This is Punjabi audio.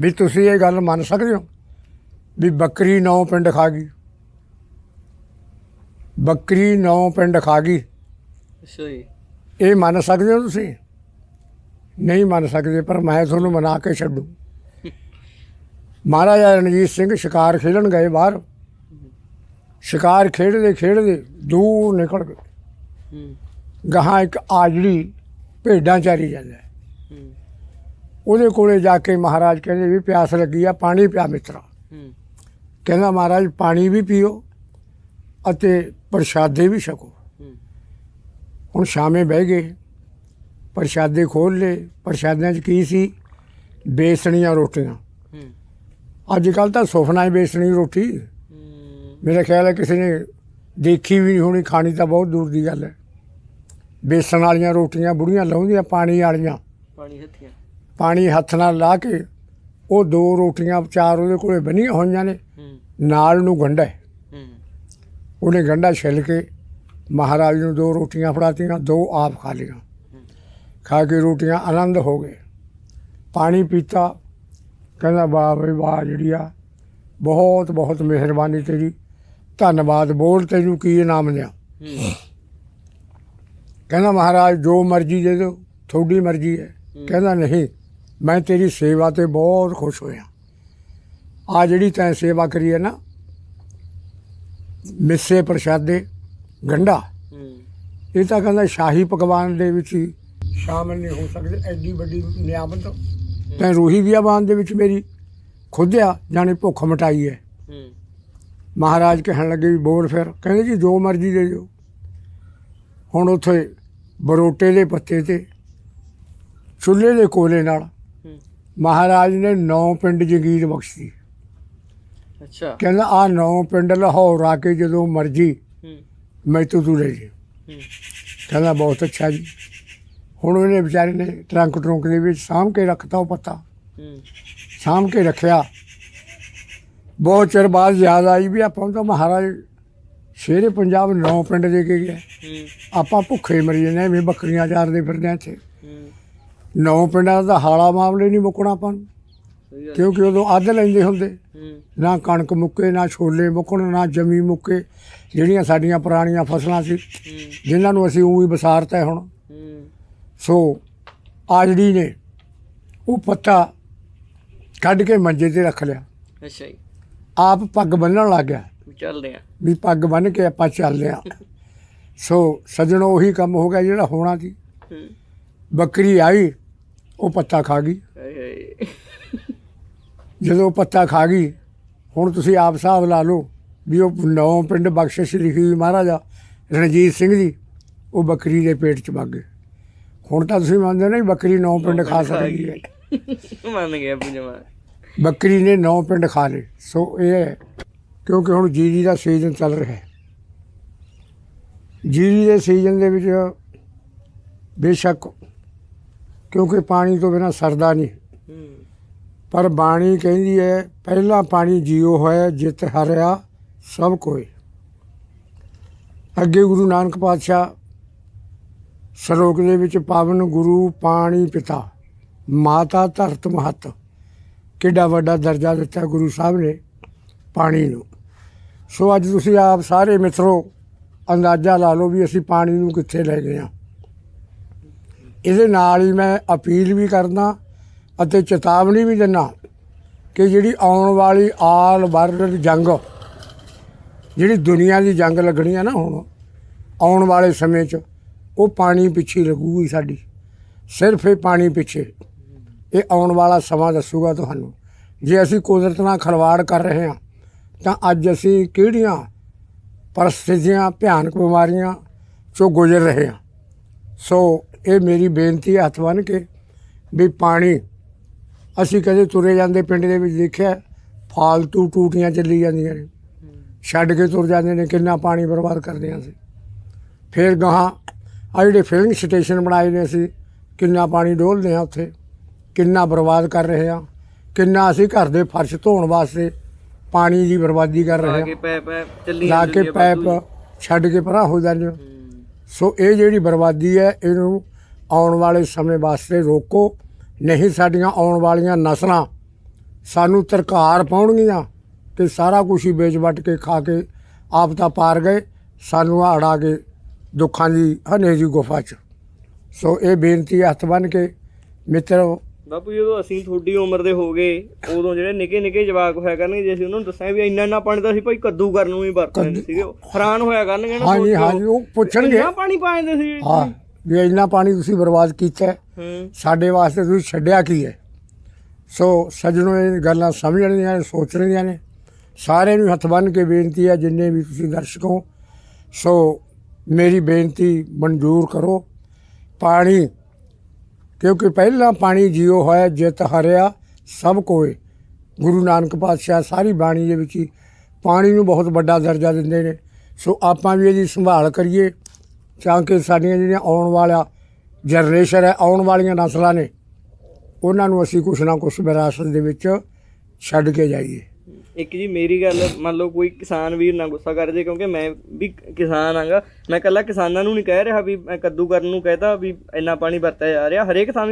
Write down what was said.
ਵੀ ਤੁਸੀਂ ਇਹ ਗੱਲ ਮੰਨ ਸਕਦੇ ਹੋ? ਵੀ ਬੱਕਰੀ ਨੌ ਪਿੰਡ ਖਾ ਗਈ। ਬੱਕਰੀ ਨੌ ਪਿੰਡ ਖਾ ਗਈ। ਅੱਛਾ ਜੀ। ਇਹ ਮੰਨ ਸਕਦੇ ਹੋ ਤੁਸੀਂ? ਨਹੀਂ ਮੰਨ ਸਕਦੇ ਪਰ ਮੈਂ ਤੁਹਾਨੂੰ ਮਨਾ ਕੇ ਛੱਡੂ। ਮਹਾਰਾਜਾ ਰਣਜੀਤ ਸਿੰਘ ਸ਼ਿਕਾਰ ਖੇਡਣ ਗਏ ਬਾਹਰ। ਸ਼ਿਕਾਰ ਖੇਡਦੇ ਖੇਡਦੇ ਦੂਰ ਨਿਕਲ ਗਏ। ਗਾਹਾਂ ਇੱਕ ਆਜੜੀ ਭੇਡਾਂ ਚਾਰੀ ਜਾਂਦਾ। ਉਹਦੇ ਕੋਲੇ ਜਾ ਕੇ ਮਹਾਰਾਜ ਕਹਿੰਦੇ ਵੀ ਪਿਆਸ ਲੱਗੀ ਆ ਪਾਣੀ ਪਿਆ ਮਿੱਤਰਾ। ਕਹਿੰਦਾ ਮਹਾਰਾਜ ਪਾਣੀ ਵੀ ਪੀਓ ਅਤੇ ਪ੍ਰਸ਼ਾਦੇ ਵੀ ਛਕੋ। ਹੁਣ ਸ਼ਾਮੇ ਬਹਿ ਗਏ। ਪ੍ਰਸ਼ਾਦੇ ਖੋਲ ਲਏ। ਪ੍ਰਸ਼ਾਦਿਆਂ 'ਚ ਕੀ ਸੀ? ਬੇਸਣੀਆਂ ਰੋਟੀਆਂ। ਅੱਜ ਕੱਲ ਤਾਂ ਸੁਫਨਾ ਹੀ ਬੇਸਣੀ ਰੋਟੀ। ਮੇਰਾ ਖਿਆਲ ਹੈ ਕਿਸੇ ਨੇ ਦੇਖੀ ਵੀ ਨਹੀਂ ਹੋਣੀ ਖਾਣੀ ਤਾਂ ਬਹੁਤ ਦੂਰ ਦੀ ਗੱਲ ਹੈ। ਬੇਸਣ ਵਾਲੀਆਂ ਰੋਟੀਆਂ ਬੁੜੀਆਂ ਲਾਉਂਦੀਆਂ ਪਾਣੀ ਵਾਲੀਆਂ। ਪਾਣੀ ਹੱਥੀਆਂ। ਪਾਣੀ ਹੱਥ ਨਾਲ ਲਾ ਕੇ ਉਹ ਦੋ ਰੋਟੀਆਂ ਚਾਰ ਉਹਦੇ ਕੋਲੇ ਬਣੀਆਂ ਹੋਈਆਂ ਨੇ। ਨਾਲ ਨੂੰ। ਹੂੰ। ਉਹਨੇ ਗੰਢਾ ਛਿੱਲ ਕੇ ਮਹਾਰਾਜ ਨੂੰ ਦੋ ਰੋਟੀਆਂ ਫੜਾਤੀਆਂ ਦੋ ਆਪ ਖਾ ਲਈਆਂ। ਖਾ ਕੇ ਰੋਟੀਆਂ ਆਨੰਦ ਹੋ ਗਏ। ਪਾਣੀ ਪੀਤਾ। ਕਹਿੰਦਾ ਬਈ ਵਾਹ ਜਿਹੜੀ ਆ ਬਹੁਤ ਬਹੁਤ ਮਿਹਰਬਾਨੀ ਤੇਰੀ। ਧੰਨਵਾਦ ਬੋਲ ਤੈਨੂੰ ਕੀ ਇਨਾਮ ਦਿਆਂ? ਹੂੰ। ਕਹਿੰਦਾ ਮਹਾਰਾਜ ਜੋ ਮਰਜ਼ੀ ਦੇ ਦਿਓ ਤੁਹਾਡੀ ਮਰਜ਼ੀ ਹੈ। ਕਹਿੰਦਾ ਨਹੀਂ ਮੈਂ ਤੇਰੀ ਸੇਵਾ ਤੇ ਬਹੁਤ ਖੁਸ਼ ਹੋਇਆ। ਆ ਜਿਹੜੀ ਤੈਂ ਸੇਵਾ ਕਰੀ ਹੈ ਨਾ ਮਿੱਸੇ ਪ੍ਰਸ਼ਾਦੇ ਗੰਢਾ ਹੂੰ। ਇਹ ਤਾਂ ਕਹਿੰਦਾ ਸ਼ਾਹੀ ਪਕਵਾਨ ਦੇ ਵਿੱਚ ਹੀ ਸ਼ਾਮਲ ਨਹੀਂ ਹੋ ਸਕਦੇ ਐਡੀ ਵੱਡੀ ਨਿਆਮਤ। ਤੈਂ ਰੂਹੀ ਬਿਆਬਾਨ ਦੇ ਵਿੱਚ ਮੇਰੀ ਖੁਦਿਆ ਜਾਣੇ ਭੁੱਖ ਮਟਾਈ ਹੈ। ਮਹਾਰਾਜ ਕਹਿਣ ਲੱਗੇ ਵੀ ਬੋਲ ਫਿਰ ਕਹਿੰਦੇ ਜੀ ਜੋ ਮਰਜ਼ੀ ਦੇ ਦਿਓ। ਹੁਣ ਉੱਥੇ ਬਰੋਟੇ ਦੇ ਪੱਤੇ ਤੇ ਚੁੱਲ੍ਹੇ ਦੇ ਕੋਲੇ ਨਾਲ ਮਹਾਰਾਜ ਨੇ ਨੌ ਪਿੰਡ ਜਗੀਰ ਬਖਸ਼ੀ। ਅੱਛਾ। ਕਹਿੰਦਾ ਆ ਨੌ ਪਿੰਡ ਲਾਹੌਰ ਆ ਕੇ ਜਦੋਂ ਮਰਜ਼ੀ ਹੂੰ। ਮੈਥੋਂ ਤੂੰ ਲੈ ਜੀ ਹੂੰ। ਕਹਿੰਦਾ ਬਹੁਤ ਅੱਛਾ ਜੀ। ਹੁਣ ਉਹਨੇ ਵਿਚਾਰੇ ਨੇ ਟਰੰਕ ਟਰੰਕ ਦੇ ਵਿੱਚ ਸਾਂਭ ਕੇ ਰੱਖਤਾ ਉਹ ਪੱਤਾ। ਹੂੰ। ਸਾਂਭ ਕੇ ਰੱਖਿਆ। ਬਹੁਤ ਚਿਰ ਬਾਅਦ ਯਾਦ ਆਈ ਵੀ ਆਪਾਂ ਤਾਂ ਮਹਾਰਾਜ ਸ਼ੇਰੇ ਪੰਜਾਬ ਨੌ ਪਿੰਡ ਦੇ ਕੇ ਗਿਆ। ਆਪਾਂ ਭੁੱਖੇ ਮਰੀ ਜਾਂਦੇ ਐਵੇਂ ਬੱਕਰੀਆਂ ਚਾਰਦੇ ਫਿਰਦੇ ਇੱਥੇ। ਨੌ ਪਿੰਡਾਂ ਦਾ ਹਾਲਾ ਮਾਮਲੇ ਨਹੀਂ ਮੁੱਕਣਾ ਆਪਾਂ ਨੂੰ। ਕਿਉਂਕਿ ਉਦੋਂ ਅੱਧ ਲੈਂਦੇ ਹੁੰਦੇ। ਹੂੰ। ਨਾ ਕਣਕ ਮੁੱਕੇ ਨਾ ਛੋਲੇ ਮੁੱਕਣ ਨਾ ਜਮੀ ਮੁੱਕੇ। ਜਿਹੜੀਆਂ ਸਾਡੀਆਂ ਪੁਰਾਣੀਆਂ ਫਸਲਾਂ ਸੀ ਹੂੰ। ਜਿਨ੍ਹਾਂ ਨੂੰ ਅਸੀਂ ਉਹੀ ਬਸਾਰਤਾ ਹੁਣ। ਹੂੰ। ਸੋ ਆਜੜੀ ਨੇ ਉਹ ਪੱਤਾ ਕੱਢ ਕੇ ਮੰਜੇ ਤੇ ਰੱਖ ਲਿਆ। ਅੱਛਾ ਜੀ। ਆਪ ਪੱਗ ਬੰਨਣ ਲੱਗ ਗਿਆ। ਵੀ ਚੱਲਦੇ ਆ। ਵੀ ਪੱਗ ਬੰਨ ਕੇ ਆਪਾਂ ਚੱਲਦੇ ਆ। ਸੋ ਸੱਜਣੋ ਉਹੀ ਕੰਮ ਹੋ ਗਿਆ ਜਿਹੜਾ ਹੋਣਾ ਸੀ। ਹੂੰ। ਬੱਕਰੀ ਆਈ ਉਹ ਪੱਤਾ ਖਾ ਗਈ। ਜਦੋਂ ਪੱਤਾ ਖਾ ਗਈ ਹੁਣ ਤੁਸੀਂ ਆਪ ਹਿਸਾਬ ਲਾ ਲਓ ਵੀ ਉਹ ਨੌ ਪਿੰਡ ਬਖਸ਼ਿਸ਼ ਲਿਖੀ ਹੋਈ ਮਹਾਰਾਜਾ ਰਣਜੀਤ ਸਿੰਘ ਦੀ ਉਹ ਬੱਕਰੀ ਦੇ ਪੇਟ 'ਚ ਵਗ ਗਏ। ਹੁਣ ਤਾਂ ਤੁਸੀਂ ਮੰਨਦੇ ਹੋ ਨਾ ਵੀ ਬੱਕਰੀ ਨੌ ਪਿੰਡ ਖਾ ਸਕਦੀ ਹੈ। ਮੰਨ ਗਿਆ ਪੁਜਮਾ ਬੱਕਰੀ ਨੇ ਨੌ ਪਿੰਡ ਖਾ ਲਏ। ਸੋ ਇਹ ਹੈ ਕਿਉਂਕਿ ਹੁਣ ਜੀਰੀ ਦਾ ਸੀਜ਼ਨ ਚੱਲ ਰਿਹਾ ਹੈ। ਜੀਰੀ ਦੇ ਸੀਜ਼ਨ ਦੇ ਵਿੱਚ ਬੇਸ਼ੱਕ ਕਿਉਂਕਿ ਪਾਣੀ ਤੋਂ ਬਿਨਾ ਸਰਦਾ ਨਹੀਂ। ਪਰ ਬਾਣੀ ਕਹਿੰਦੀ ਹੈ, ਪਹਿਲਾ ਪਾਣੀ ਜੀਉ ਹੋਇਆ, ਜਿਤ ਹਰਿਆ ਸਭ ਕੋਈ ਅੱਗੇ ਗੁਰੂ ਨਾਨਕ ਪਾਤਸ਼ਾਹ ਸ਼ਲੋਕ ਦੇ ਵਿੱਚ ਪਾਵਨ ਗੁਰੂ ਪਾਣੀ ਪਿਤਾ, ਮਾਤਾ ਧਰਤ ਮਹਤ, ਕਿੱਡਾ ਵੱਡਾ ਦਰਜਾ ਦਿੱਤਾ ਗੁਰੂ ਸਾਹਿਬ ਨੇ ਪਾਣੀ ਨੂੰ। ਸੋ ਅੱਜ ਤੁਸੀਂ ਆਪ ਸਾਰੇ ਮਿੱਤਰੋ, ਅੰਦਾਜ਼ਾ ਲਾ ਲਓ ਵੀ ਅਸੀਂ ਪਾਣੀ ਨੂੰ ਕਿੱਥੇ ਲੈ ਗਏ ਹਾਂ। ਇਹਦੇ ਨਾਲ ਹੀ ਮੈਂ ਅਪੀਲ ਵੀ ਕਰਦਾ ਅਤੇ ਚੇਤਾਵਨੀ ਵੀ ਦਿੰਦਾ ਕਿ ਜਿਹੜੀ ਆਉਣ ਵਾਲੀ ਆਲ ਵਰਲਡ ਜੰਗ, ਜਿਹੜੀ ਦੁਨੀਆ ਦੀ ਜੰਗ ਲੱਗਣੀ ਆ ਨਾ ਹੁਣ, ਆਉਣ ਵਾਲੇ ਸਮੇਂ 'ਚ, ਉਹ ਪਾਣੀ ਪਿੱਛੇ ਲੱਗੂਗੀ ਸਾਡੀ। ਸਿਰਫ ਇਹ ਪਾਣੀ ਪਿੱਛੇ। ਇਹ ਆਉਣ ਵਾਲਾ ਸਮਾਂ ਦੱਸੂਗਾ ਤੁਹਾਨੂੰ। ਜੇ ਅਸੀਂ ਕੁਦਰਤ ਨਾਲ ਖਲਵਾੜ ਕਰ ਰਹੇ ਹਾਂ, ਤਾਂ ਅੱਜ ਅਸੀਂ ਕਿਹੜੀਆਂ ਪਰਿਸਥਿਤੀਆਂ, ਭਿਆਨਕ ਬਿਮਾਰੀਆਂ ਚੋਂ ਗੁਜ਼ਰ ਰਹੇ ਹਾਂ? ਸੋ ਇਹ ਮੇਰੀ ਬੇਨਤੀ ਹੈ ਹੱਥ ਬੰਨ੍ਹ ਕੇ ਵੀ ਪਾਣੀ ਅਸੀਂ ਕਦੇ ਤੁਰੇ ਜਾਂਦੇ ਪਿੰਡ ਦੇ ਵਿੱਚ ਦੇਖਿਆ ਫਾਲਤੂ ਟੂਟੀਆਂ ਚੱਲੀ ਜਾਂਦੀਆਂ ਨੇ। ਛੱਡ ਕੇ ਤੁਰ ਜਾਂਦੇ ਨੇ ਕਿੰਨਾ ਪਾਣੀ ਬਰਬਾਦ ਕਰਦੇ ਹਾਂ ਅਸੀਂ। ਫਿਰ ਗਾਹਾਂ ਆ ਜਿਹੜੇ ਫਿਲਿੰਗ ਸਟੇਸ਼ਨ ਬਣਾਏ ਨੇ ਅਸੀਂ ਕਿੰਨਾ ਪਾਣੀ ਡੋਲਦੇ ਹਾਂ ਉੱਥੇ ਕਿੰਨਾ ਬਰਬਾਦ ਕਰ ਰਹੇ ਹਾਂ ਕਿੰਨਾ ਅਸੀਂ ਘਰ ਦੇ ਫਰਸ਼ ਧੋਣ ਵਾਸਤੇ ਪਾਣੀ ਦੀ ਬਰਬਾਦੀ ਕਰ ਰਹੇ ਪੈਪ ਚੱਲੀ ਲਾ ਕੇ ਆ ਪੈਪ ਛੱਡ ਕੇ ਪਰਾਂ ਹੋ ਜਾਂਦੇ ਸੋ ਇਹ ਜਿਹੜੀ ਬਰਬਾਦੀ ਹੈ ਇਹਨੂੰ ਆਉਣ ਵਾਲੇ ਸਮੇਂ ਵਾਸਤੇ ਰੋਕੋ ਨਹੀਂ ਸਾਡੀਆਂ ਆਉਣ ਵਾਲੀਆਂ ਨਸਲਾਂ ਸਾਨੂੰ ਤਰਕਾਰ ਪਾਉਣਗੀਆਂ ਕਿ ਸਾਰਾ ਕੁਝ ਹੀ ਵੇਚ ਵੱਟ ਕੇ ਖਾ ਕੇ ਆਪ ਤਾਂ ਪਾਰ ਗਏ ਸਾਨੂੰ ਆੜਾ ਕੇ ਦੁੱਖਾਂ ਦੀ ਹਨੇਰੀ ਗੁਫਾ 'ਚ। ਸੋ ਇਹ ਬੇਨਤੀ ਹੱਥ ਬੰਨ ਕੇ ਮਿੱਤਰੋ। ਬਾਪੂ ਜਦੋਂ ਅਸੀਂ ਤੁਹਾਡੀ ਉਮਰ ਦੇ ਹੋ ਗਏ ਉਦੋਂ ਜਿਹੜੇ ਨਿੱਕੇ ਨਿੱਕੇ ਜਵਾਕ ਹੋਇਆ ਕਰਨਗੇ ਜੇ ਅਸੀਂ ਉਹਨਾਂ ਨੂੰ ਦੱਸਾਂ ਵੀ ਇੰਨਾ ਇੰਨਾ ਪਾਣੀ ਤਾਂ ਅਸੀਂ ਭਾਈ ਕੱਦੂ ਕਰਨ ਨੂੰ ਹੀ ਵਰਤਦੇ ਸੀਗੇ ਹੈਰਾਨ ਹੋਇਆ ਕਰਨਗੇ ਨਾ ਹਾਂਜੀ ਹਾਂਜੀ ਉਹ ਪੁੱਛਣਗੇ। ਇੰਨਾ ਪਾਣੀ ਪਾ ਦਿੰਦੇ ਸੀ। ਹਾਂ। ਵੀ ਇੰਨਾ ਪਾਣੀ ਤੁਸੀਂ ਬਰਬਾਦ ਕੀਤਾ ਹੈ, ਹੂੰ। ਸਾਡੇ ਵਾਸਤੇ ਤੁਸੀਂ ਛੱਡਿਆ ਕੀ ਹੈ? ਸੋ ਸੱਜਣੋ ਇਹ ਗੱਲਾਂ ਸਮਝਣੀਆਂ ਨੇ ਸੋਚਣੀਆਂ ਨੇ। ਸਾਰਿਆਂ ਨੂੰ ਹੱਥ ਬੰਨ੍ਹ ਕੇ ਬੇਨਤੀ ਹੈ ਜਿੰਨੇ ਵੀ ਤੁਸੀਂ ਦਰਸ਼ਕ ਹੋ ਸੋ ਮੇਰੀ ਬੇਨਤੀ ਮਨਜ਼ੂਰ ਕਰੋ। ਪਾਣੀ ਕਿਉਂਕਿ ਪਹਿਲਾਂ ਪਾਣੀ ਜੀਓ ਹੋਇਆ ਜਿਤ ਹਰਿਆ ਸਭ ਕੋਏ ਗੁਰੂ ਨਾਨਕ ਪਾਤਸ਼ਾਹ ਸਾਰੀ ਬਾਣੀ ਦੇ ਵਿੱਚ ਹੀ ਪਾਣੀ ਨੂੰ ਬਹੁਤ ਵੱਡਾ ਦਰਜਾ ਦਿੰਦੇ ਨੇ। ਸੋ ਆਪਾਂ ਵੀ ਇਹਦੀ ਸੰਭਾਲ ਕਰੀਏ। ਤਾਂ ਕਿ ਸਾਡੀਆਂ ਜਿਹੜੀਆਂ ਆਉਣ ਵਾਲਾ ਜਨਰੇਸ਼ਨ ਹੈ, ਆਉਣ ਵਾਲੀਆਂ ਨਸਲਾਂ ਨੇ, ਉਹਨਾਂ ਨੂੰ ਅਸੀਂ ਕੁਛ ਨਾ ਕੁਛ ਵਿਰਾਸਤ ਦੇ ਵਿੱਚ ਛੱਡ ਕੇ ਜਾਈਏ। ਇੱਕ ਜੀ ਮੇਰੀ ਗੱਲ, ਮੰਨ ਲਓ ਕੋਈ ਕਿਸਾਨ ਵੀਰ ਨਾ ਗੁੱਸਾ ਕਰ ਜੇ, ਕਿਉਂਕਿ ਮੈਂ ਵੀ ਕਿਸਾਨ ਆਂਗਾ ਮੈਂ ਕੱਲਾ ਕਿਸਾਨਾਂ ਨੂੰ ਨਹੀਂ ਕਹਿ ਰਿਹਾ ਵੀ ਮੈਂ ਕੱਦੂ ਕਰਨ ਨੂੰ ਕਹਿਤਾ ਵੀ ਇੰਨਾ ਪਾਣੀ ਵਰਤਿਆ ਜਾ ਰਿਹਾ। ਹਰੇਕ ਥਾਂ